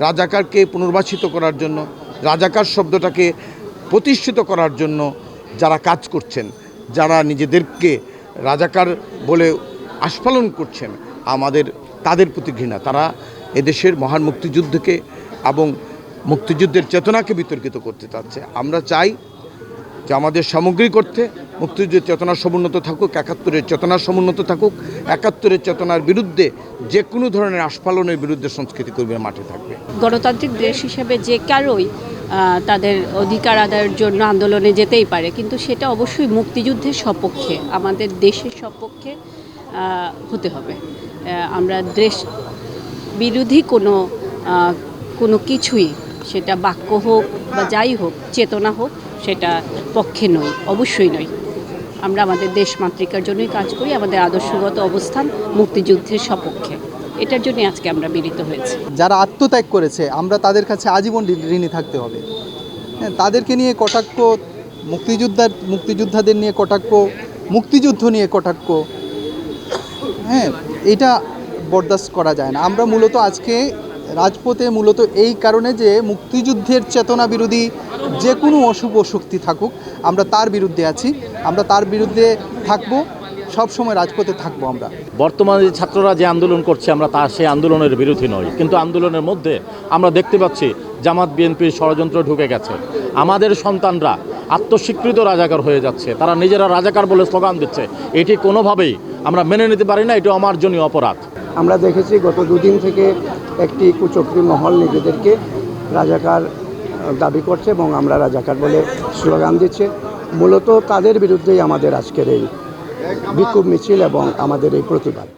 রাজাকারকে পুনর্বাসিত করার জন্য, রাজাকার শব্দটাকে প্রতিষ্ঠিত করার জন্য যারা কাজ করছেন, যারা নিজেদেরকে রাজাকার বলে আস্ফালন করছেন, আমাদের, তাদের প্রতি ঘৃণা। তারা এদেশের মহান মুক্তিযুদ্ধকে এবং মুক্তিযুদ্ধের চেতনাকে বিতর্কিত করতে চাচ্ছে। আমরা চাই যে আমাদের সামগ্রিক অর্থে মুক্তিযুদ্ধের চেতনা সমুন্নত থাকুক, একাত্তরের চেতনা সমুন্নত থাকুক, একাত্তরের চেতনার বিরুদ্ধে যে কোনো ধরনের আস্ফালনের বিরুদ্ধে সংস্কৃতি কর্মীরা মাঠে থাকবে। গণতান্ত্রিক দেশ হিসেবে যে কারোই তাদের অধিকার আদায়ের জন্য আন্দোলনে যেতেই পারে, কিন্তু সেটা অবশ্যই মুক্তিযুদ্ধের সপক্ষে, আমাদের দেশের সপক্ষে হতে হবে। আমরা দেশ বিরোধী কোনো কোনো কিছুই, সেটা বাক্য হোক বা যাই হোক, চেতনা হোক সেটা পক্ষে নই অবশ্যই নই আমরা আমাদের দেশ মাতৃকার জন্যই কাজ করি, আমাদের আদর্শগত অবস্থান মুক্তিযুদ্ধের সপক্ষে। এটার জন্যই আজকে আমরা মিলিত হয়েছি। যারা আত্মত্যাগ করেছে, আমরা তাদের কাছে আজীবন ঋণ- ঋণী থাকতে হবে। হ্যাঁ তাদেরকে নিয়ে কটাক্ষ, মুক্তিযোদ্ধার, মুক্তিযোদ্ধাদের নিয়ে কটাক্ষ, মুক্তিযুদ্ধ নিয়ে কটাক্ষ। হ্যাঁ এটা বরদাস্ত করা যায় না। আমরা মূলত আজকে রাজপথে মূলত এই কারণে যে মুক্তিযুদ্ধের চেতনা বিরোধী যে কোনো অশুভ শক্তি থাকুক আমরা তার বিরুদ্ধে আছি আমরা তার বিরুদ্ধে থাকব সব সময় রাজপথে থাকব আমরা। বর্তমানে যে ছাত্ররা যে আন্দোলন করছে আমরা তার সেই আন্দোলনের বিরোধী নই। কিন্তু আন্দোলনের মধ্যে আমরা দেখতে পাচ্ছি জামাত বিএনপির ষড়যন্ত্র ঢুকে গেছে। আমাদের সন্তানরা আত্মস্বীকৃত রাজাকার হয়ে যাচ্ছে। তারা নিজেরা রাজাকার বলে স্লোগান দিচ্ছে। এটি কোনোভাবেই আমরা মেনে নিতে পারি না এটি আমার জন্য অপরাধ। আমরা দেখেছি গত দুদিন থেকে একটি কুচক্রী মহল নিজেদেরকে রাজাকার দাবি করছে এবং আমরা রাজাকার বলে স্লোগান দিচ্ছে। মূলত তাদের বিরুদ্ধেই আমাদের আজকের এই বিক্ষোভ মিছিল এবং আমাদের এই প্রতিবাদ।